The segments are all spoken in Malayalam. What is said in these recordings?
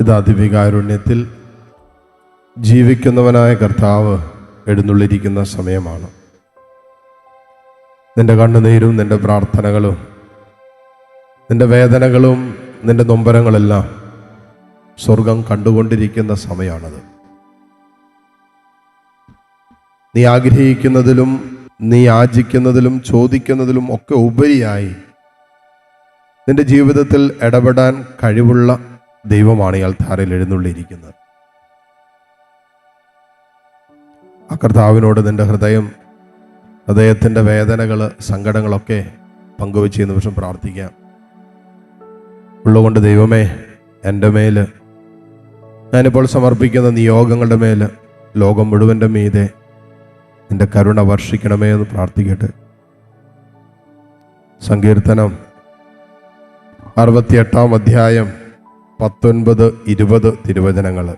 ഇത് അതിവികാരുണ്യത്തിൽ ജീവിക്കുന്നവനായ കർത്താവ് എഴുന്നള്ളിരിക്കുന്ന സമയമാണ്. നിന്റെ കണ്ണുനീരും നിന്റെ പ്രാർത്ഥനകളും നിന്റെ വേദനകളും നിന്റെ നൊമ്പരങ്ങളെല്ലാം സ്വർഗം കണ്ടുകൊണ്ടിരിക്കുന്ന സമയമാണത് നീ ആഗ്രഹിക്കുന്നതിലും നീ യാചിക്കുന്നതിലും ചോദിക്കുന്നതിലും ഒക്കെ ഉപരിയായി നിന്റെ ജീവിതത്തിൽ ഇടപെടാൻ കഴിവുള്ള ദൈവമാണ് ഈ ധാരയിൽ എഴുന്നള്ളിയിരിക്കുന്നത്. ആ കർത്താവിനോട് നിന്റെ ഹൃദയം ഹൃദയത്തിന്റെ വേദനകൾ സങ്കടങ്ങളൊക്കെ പങ്കുവെച്ച് ഈ നിമിഷം പ്രാർത്ഥിക്കാം. ഉള്ളുകൊണ്ട് ദൈവമേ എന്റെ മേൽ ഞാനിപ്പോൾ സമർപ്പിക്കുന്ന നിയോഗങ്ങളുടെ മേൽ ലോകം മുഴുവന്റെ മീതെ നിന്റെ കരുണ വർഷിക്കണമേ എന്ന് പ്രാർത്ഥിക്കട്ടെ. സങ്കീർത്തനം അറുപത്തിയെട്ടാം അധ്യായം പത്തൊൻപത് ഇരുപത് തിരുവചനങ്ങൾ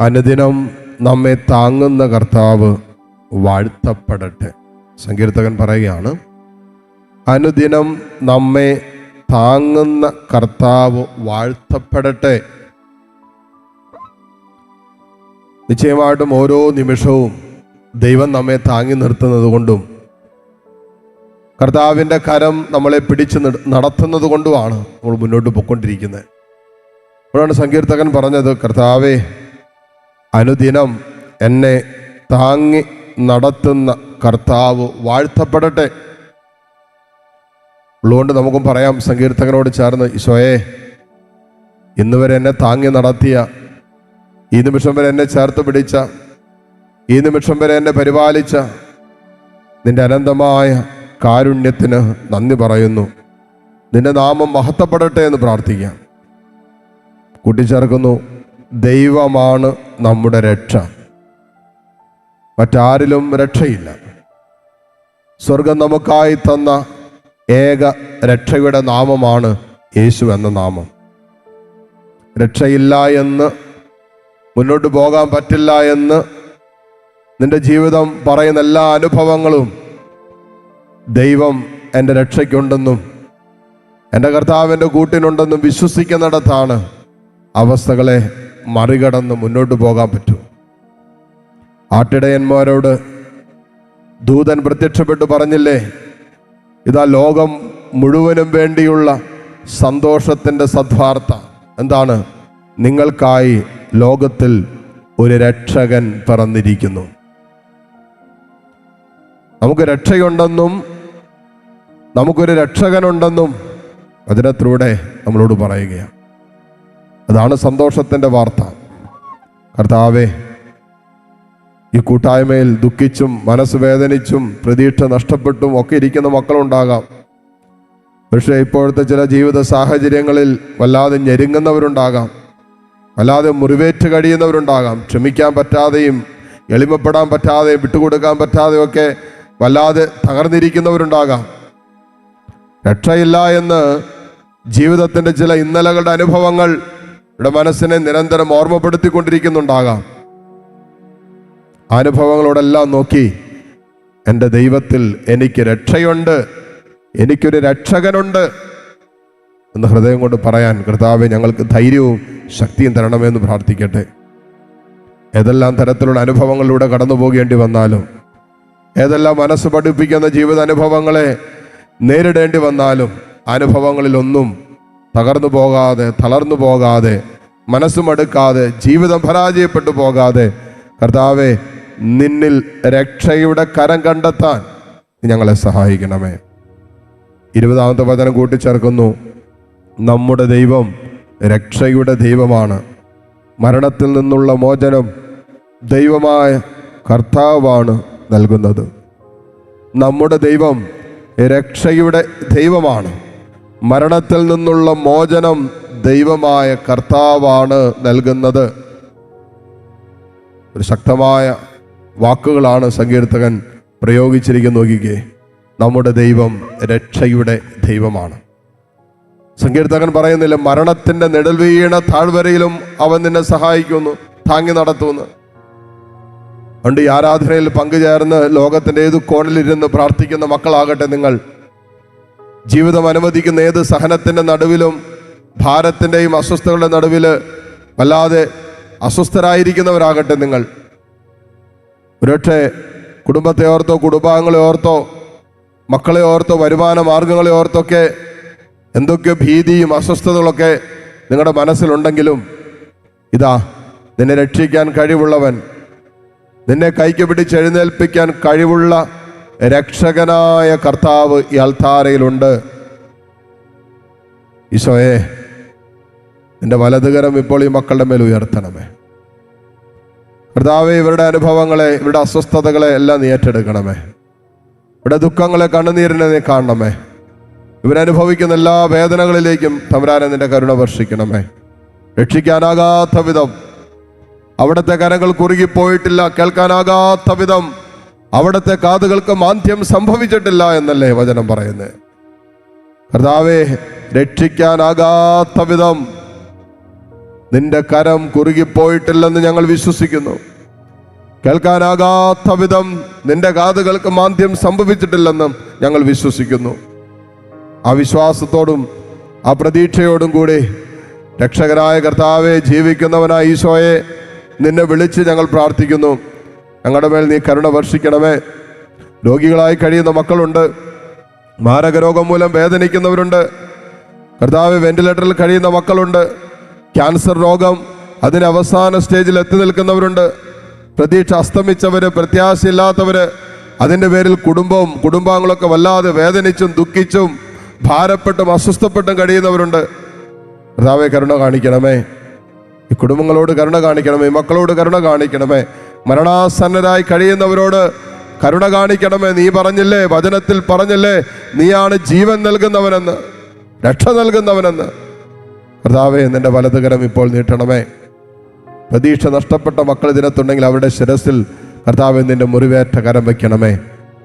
അനുദിനം നമ്മെ താങ്ങുന്ന കർത്താവ് വാഴ്ത്തപ്പെടട്ടെ. സങ്കീർത്തകൻ പറയുകയാണ് അനുദിനം നമ്മെ താങ്ങുന്ന കർത്താവ് വാഴ്ത്തപ്പെടട്ടെ. നിശ്ചയമായിട്ടും ഓരോ നിമിഷവും ദൈവം നമ്മെ താങ്ങി നിർത്തുന്നത് കൊണ്ടും കർത്താവിന്റെ കരം നമ്മളെ പിടിച്ച് നടത്തുന്നത് കൊണ്ടുമാണ് നമ്മൾ മുന്നോട്ട് പോയിക്കൊണ്ടിരിക്കുന്നത്. അപ്പോഴാണ് സങ്കീർത്തകൻ പറഞ്ഞത് കർത്താവെ അനുദിനം എന്നെ താങ്ങി നടത്തുന്ന കർത്താവ് വാഴ്ത്തപ്പെടട്ടെ. ഉള്ളതുകൊണ്ട് നമുക്കും പറയാം സങ്കീർത്തകനോട് ചേർന്ന് ഈശോയെ ഇന്ന് വരെ എന്നെ താങ്ങി നടത്തിയ ഈ നിമിഷം വരെ എന്നെ ചേർത്ത് പിടിച്ച ഈ നിമിഷം വരെ എന്നെ പരിപാലിച്ച നിന്റെ അനന്തമായ കാരുണ്യത്തിന് നന്ദി പറയുന്നു. നിന്റെ നാമം മഹത്തപ്പെടട്ടെ എന്ന് പ്രാർത്ഥിക്കാം. കൂട്ടിച്ചേർക്കുന്നു ദൈവമാണ് നമ്മുടെ രക്ഷ. മറ്റാരിലും രക്ഷയില്ല. സ്വർഗം നമുക്കായി തന്ന ഏക രക്ഷയുടെ നാമമാണ് യേശു എന്ന നാമം. രക്ഷയില്ല എന്ന് മുന്നോട്ട് പോകാൻ പറ്റില്ല എന്ന് നിന്റെ ജീവിതം പറയുന്ന എല്ലാ അനുഭവങ്ങളും ദൈവം എന്റെ രക്ഷയ്ക്കുണ്ടെന്നും എന്റെ കർത്താവിന്റെ കൂട്ടിനുണ്ടെന്നും വിശ്വസിക്കുന്നിടത്താണ് അവസ്ഥകളെ മറികടന്ന് മുന്നോട്ട് പോകാൻ പറ്റൂ. ആട്ടിടയന്മാരോട് ദൂതൻ പ്രത്യക്ഷപ്പെട്ട് പറഞ്ഞില്ലേ ഇതാ ലോകം മുഴുവനും വേണ്ടിയുള്ള സന്തോഷത്തിന്റെ സദ്വാർത്ത. എന്താണ്? നിങ്ങൾക്കായി ലോകത്തിൽ ഒരു രക്ഷകൻ പറന്നിരിക്കുന്നു. നമുക്ക് രക്ഷയുണ്ടെന്നും നമുക്കൊരു രക്ഷകനുണ്ടെന്നും വചനത്തിലൂടെ നമ്മളോട് പറയുകയാണ്. അതാണ് സന്തോഷത്തിന്റെ വാർത്ത. കർത്താവേ ഈ കൂട്ടായ്മയിൽ ദുഃഖിച്ചും മനസ്സ് വേദനിച്ചും പ്രതീക്ഷ നഷ്ടപ്പെട്ടും ഒക്കെ ഇരിക്കുന്ന മക്കളുണ്ടാകാം. പക്ഷേ ഇപ്പോഴത്തെ ചില ജീവിത സാഹചര്യങ്ങളിൽ വല്ലാതെ ഞെരുങ്ങുന്നവരുണ്ടാകാം. വല്ലാതെ മുറിവേറ്റ് കഴിയുന്നവരുണ്ടാകാം. ക്ഷമിക്കാൻ പറ്റാതെയും എളിമപ്പെടാൻ പറ്റാതെയും വിട്ടുകൊടുക്കാൻ പറ്റാതെയും ഒക്കെ വല്ലാതെ തകർന്നിരിക്കുന്നവരുണ്ടാകാം. രക്ഷയില്ല എന്ന് ജീവിതത്തിന്റെ ചില ഇന്നലകളുടെ അനുഭവങ്ങൾ ഇവിടെ മനസ്സിനെ നിരന്തരം ഓർമ്മപ്പെടുത്തിക്കൊണ്ടിരിക്കുന്നുണ്ടാകാം. അനുഭവങ്ങളോടെല്ലാം നോക്കി എന്റെ ദൈവത്തിൽ എനിക്ക് രക്ഷയുണ്ട് എനിക്കൊരു രക്ഷകനുണ്ട് എന്ന് ഹൃദയം കൊണ്ട് പറയാൻ കർത്താവ് ഞങ്ങൾക്ക് ധൈര്യവും ശക്തിയും തരണമെന്ന് പ്രാർത്ഥിക്കട്ടെ. ഏതെല്ലാം തരത്തിലുള്ള അനുഭവങ്ങളിലൂടെ കടന്നു പോകേണ്ടി വന്നാലും ഏതെല്ലാം മനസ്സ് പഠിപ്പിക്കുന്ന ജീവിതാനുഭവങ്ങളെ നേരിടേണ്ടി വന്നാലും അനുഭവങ്ങളിലൊന്നും തകർന്നു പോകാതെ തളർന്നു പോകാതെ മനസ്സുമടുക്കാതെ ജീവിതം പരാജയപ്പെട്ടു പോകാതെ കർത്താവെ നിന്നിൽ രക്ഷയുടെ കരം കണ്ടെത്താൻ ഞങ്ങളെ സഹായിക്കണമേ. ഇരുപതാമത്തെ വചനം കൂട്ടിച്ചേർക്കുന്നു. നമ്മുടെ ദൈവം രക്ഷയുടെ ദൈവമാണ്. മരണത്തിൽ നിന്നുള്ള മോചനം ദൈവമായ കർത്താവാണ് നൽകുന്നത്. നമ്മുടെ ദൈവം രക്ഷയുടെ ദൈവമാണ്. മരണത്തിൽ നിന്നുള്ള മോചനം ദൈവമായ കർത്താവാണ് നൽകുന്നത്. ഒരു ശക്തമായ വാക്കുകളാണ് സങ്കീർത്തകൻ പ്രയോഗിച്ചിരിക്കുന്ന നോക്കിക്കേ നമ്മുടെ ദൈവം രക്ഷയുടെ ദൈവമാണ്. സങ്കീർത്തകൻ പറയുന്നില്ല മരണത്തിന്റെ നിഴൽ വീണ താഴ്വരയിലും അവൻ നിന്നെ സഹായിക്കുന്നു താങ്ങി നടത്തുന്നു. അതുകൊണ്ട് ഈ ആരാധനയിൽ പങ്കുചേർന്ന് ലോകത്തിന്റെ ഏത് കോണിലിരുന്ന് പ്രാർത്ഥിക്കുന്ന മക്കളാകട്ടെ നിങ്ങൾ. ജീവിതം അനുവദിക്കുന്ന ഏത് സഹനത്തിന്റെ നടുവിലും ഭാരത്തിന്റെയും അസ്വസ്ഥകളുടെ നടുവിൽ വല്ലാതെ അസ്വസ്ഥരായിരിക്കുന്നവരാകട്ടെ നിങ്ങൾ. ഒരുപക്ഷെ കുടുംബത്തെ ഓർത്തോ കുടുംബാംഗങ്ങളെ ഓർത്തോ മക്കളെ ഓർത്തോ വരുമാന മാർഗങ്ങളെ ഓർത്തൊക്കെ എന്തൊക്കെ ഭീതിയും അസ്വസ്ഥതകളൊക്കെ നിങ്ങളുടെ മനസ്സിലുണ്ടെങ്കിലും ഇതാ നിന്നെ രക്ഷിക്കാൻ കഴിവുള്ളവൻ നിന്നെ കൈക്ക് പിടിച്ച് എഴുന്നേൽപ്പിക്കാൻ കഴിവുള്ള രക്ഷകനായ കർത്താവ് ഈ അൽത്താരയിലുണ്ട് ഈശോയെ നിന്റെ വലതുകരം ഇപ്പോൾ ഈ മക്കളുടെ മേൽ ഉയർത്തണമേ. കർത്താവെ ഇവരുടെ അനുഭവങ്ങളെ ഇവരുടെ അസ്വസ്ഥതകളെ എല്ലാം നീ ഏറ്റെടുക്കണമേ. ഇവിടെ ദുഃഖങ്ങളെ കണ്ണുനീരിനെ നീ കാണണമേ. ഇവരനുഭവിക്കുന്ന എല്ലാ വേദനകളിലേക്കും തമരാനെ നിന്റെ കരുണ വർഷിക്കണമേ. രക്ഷിക്കാനാകാത്ത വിധം അവിടുത്തെ കരങ്ങൾ കുറുകിപ്പോയിട്ടില്ല. കേൾക്കാനാകാത്ത വിധം അവിടുത്തെ കാതുകൾക്ക് മാന്ദ്യം സംഭവിച്ചിട്ടില്ല എന്നല്ലേ വചനം പറയുന്നത്. കർത്താവേ രക്ഷിക്കാനാകാത്ത വിധം നിന്റെ കരം കുറുകിപ്പോയിട്ടില്ലെന്ന് ഞങ്ങൾ വിശ്വസിക്കുന്നു. കേൾക്കാനാകാത്ത വിധം നിന്റെ കാതുകൾക്ക് മാന്ദ്യം സംഭവിച്ചിട്ടില്ലെന്നും ഞങ്ങൾ വിശ്വസിക്കുന്നു. ആ വിശ്വാസത്തോടും ആ പ്രതീക്ഷയോടും കൂടി രക്ഷകരായ കർത്താവെ ജീവിക്കുന്നവനായ ഈശോയെ നിന്നെ വിളിച്ച് ഞങ്ങൾ പ്രാർത്ഥിക്കുന്നു. ഞങ്ങളുടെ മേൽ നീ കരുണ വർഷിക്കണമേ. രോഗികളായി കഴിയുന്ന മക്കളുണ്ട്. മാരകരോഗം മൂലം വേദനിക്കുന്നവരുണ്ട്. കർത്താവ് വെന്റിലേറ്ററിൽ കഴിയുന്ന മക്കളുണ്ട്. ക്യാൻസർ രോഗം അതിന് അവസാന സ്റ്റേജിൽ എത്തി നിൽക്കുന്നവരുണ്ട്. പ്രതീക്ഷ അസ്തമിച്ചവര് പ്രത്യാശയില്ലാത്തവര് അതിന്റെ പേരിൽ കുടുംബവും കുടുംബാംഗങ്ങളൊക്കെ വല്ലാതെ വേദനിച്ചും ദുഃഖിച്ചും ഭാരപ്പെട്ടും അസ്വസ്ഥപ്പെട്ടും കഴിയുന്നവരുണ്ട്. കർത്താവെ കരുണ കാണിക്കണമേ. ഈ കുടുംബങ്ങളോട് കരുണ കാണിക്കണമേ മക്കളോട് കരുണ കാണിക്കണമേ. മരണാസന്നരായി കഴിയുന്നവരോട് കരുണ കാണിക്കണമേ. നീ പറഞ്ഞില്ലേ വചനത്തിൽ പറഞ്ഞില്ലേ നീയാണ് ജീവൻ നൽകുന്നവനെന്ന് രക്ഷ നൽകുന്നവനെന്ന്. കർത്താവെ നിന്റെ വലതുകരം ഇപ്പോൾ നീട്ടണമേ. പ്രതീക്ഷ നഷ്ടപ്പെട്ട മക്കൾ ദിനത്തുണ്ടെങ്കിൽ അവരുടെ ശിരസിൽ കർത്താവ് നിന്റെ മുറിവേറ്റ കരം വയ്ക്കണമേ.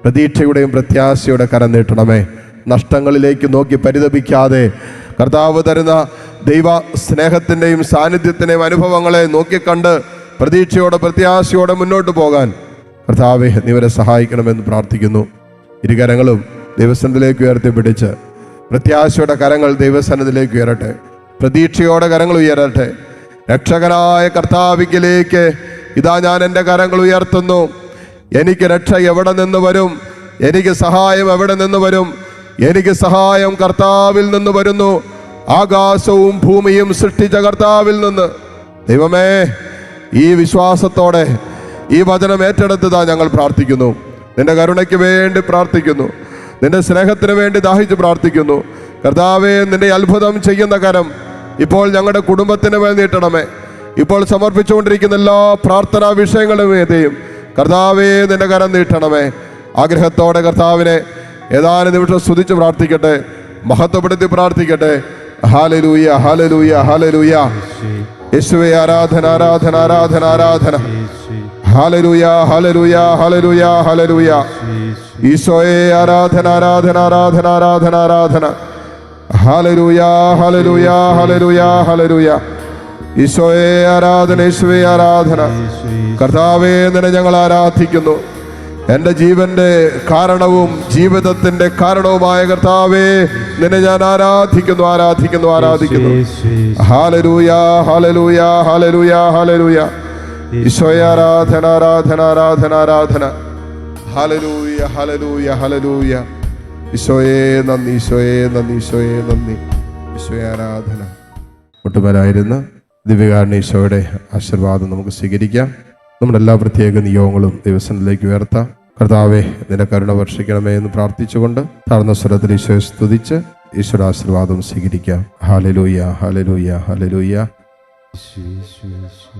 പ്രതീക്ഷയുടെയും പ്രത്യാശയുടെ കരം നീട്ടണമേ. നഷ്ടങ്ങളിലേക്ക് നോക്കി പരിതപിക്കാതെ കർത്താവ് തരുന്ന ദൈവ സ്നേഹത്തിന്റെയും സാന്നിധ്യത്തിന്റെയും അനുഭവങ്ങളെ നോക്കിക്കണ്ട് പ്രതീക്ഷയോടെ പ്രത്യാശയോടെ മുന്നോട്ട് പോകാൻ. കർത്താവെ നിവരെ സഹായിക്കണമെന്ന് പ്രാർത്ഥിക്കുന്നു. ഇരുകരങ്ങളും ദൈവസനത്തിലേക്ക് ഉയർത്തി പിടിച്ച്. പ്രത്യാശയുടെ കരങ്ങൾ ദൈവസനത്തിലേക്ക് ഉയരട്ടെ. പ്രതീക്ഷയോടെ കരങ്ങൾ ഉയരട്ടെ. രക്ഷകനായ കർത്താവിക്കിലേക്ക് ഇതാ ഞാൻ എന്റെ കരങ്ങൾ ഉയർത്തുന്നു. എനിക്ക് രക്ഷ എവിടെ നിന്ന് വരും? എനിക്ക് സഹായം എവിടെ നിന്ന് വരും? എനിക്ക് സഹായം കർത്താവിൽ നിന്ന് വരുന്നു. ആകാശവും ഭൂമിയും സൃഷ്ടിച്ച കർത്താവിൽ നിന്ന്. ദൈവമേ ഈ വിശ്വാസത്തോടെ ഈ വചനം ഏറ്റെടുത്തതാ ഞങ്ങൾ പ്രാർത്ഥിക്കുന്നു. നിന്റെ കരുണയ്ക്ക് വേണ്ടി പ്രാർത്ഥിക്കുന്നു. നിന്റെ സ്നേഹത്തിന് വേണ്ടി ദാഹിച്ച് പ്രാർത്ഥിക്കുന്നു. കർത്താവെ നിന്റെ അത്ഭുതം ചെയ്യുന്ന കരം ഇപ്പോൾ ഞങ്ങളുടെ കുടുംബത്തിന് മേൽ നീട്ടണമേ. ഇപ്പോൾ സമർപ്പിച്ചുകൊണ്ടിരിക്കുന്ന എല്ലാ പ്രാർത്ഥനാ വിഷയങ്ങളുമേതെയും കർത്താവേ നിന്റെ കരം നീട്ടണമേ. ആഗ്രഹത്തോടെ കർത്താവിനെ ഏതാനും നിമിഷം സ്തുതിച്ച് പ്രാർത്ഥിക്കട്ടെ. മഹത്വപ്പെടുത്തി പ്രാർത്ഥിക്കട്ടെ. ഹാലലൂയ ഹാലലൂയ ഹാലലൂയ യേശുവെ ആരാധന ആരാധന ആരാധന ആരാധന ഹാലലൂയ ഹാലലൂയ ഹാലലൂയ ഹാലലൂയ ഈശോയെ ആരാധന ആരാധന ആരാധന ആരാധന ആരാധന ഹാലലൂയ ഹാലലൂയ ഹാലലൂയ ഹാലലൂയ ഈശോയെ ആരാധന യേശുവെ ആരാധന കർത്താവേ നിന്നെ ഞങ്ങൾ ആരാധിക്കുന്നു. എന്റെ ജീവന്റെ കാരണവും ജീവിതത്തിന്റെ കാരണവുമായ കർത്താവേ നിന്നെ ഞാൻ ആരാധിക്കുന്നു ആരാധിക്കുന്നു ആരാധിക്കുന്നു. ഹാലലൂയ ഹാലലൂയ ഹാലലൂയ ഹാലലൂയ ഈശോയെ ആരാധന ആരാധന ആരാധന ആരാധന. ഹാലലൂയ ഹാലലൂയ ഹാലലൂയ ഈശോയെ നന്ദി ഈശോയെ നന്ദി ഈശോയെ നന്ദി. ഈശോയെ ആരാധന. ഒട്ടുമരായിരുന്ന ദിവ്യകാരണ ഈശോയുടെ ആശീർവാദം നമുക്ക് സ്വീകരിക്കാം. നമ്മുടെ എല്ലാ പ്രത്യേക നിയോഗങ്ങളും ദിവസത്തിലേക്ക് ഉയർത്താം. കർത്താവെ നിന്റെ കരുണ വർഷിക്കണമേ എന്ന് പ്രാർത്ഥിച്ചുകൊണ്ട് താഴ്ന്ന സ്വരത്തിൽ ഈശോയെ സ്തുതിച്ച് ഈശ്വര ആശീർവാദം സ്വീകരിക്കാം. Hallelujah hallelujah hallelujah Yesu, Yesu, Yesu,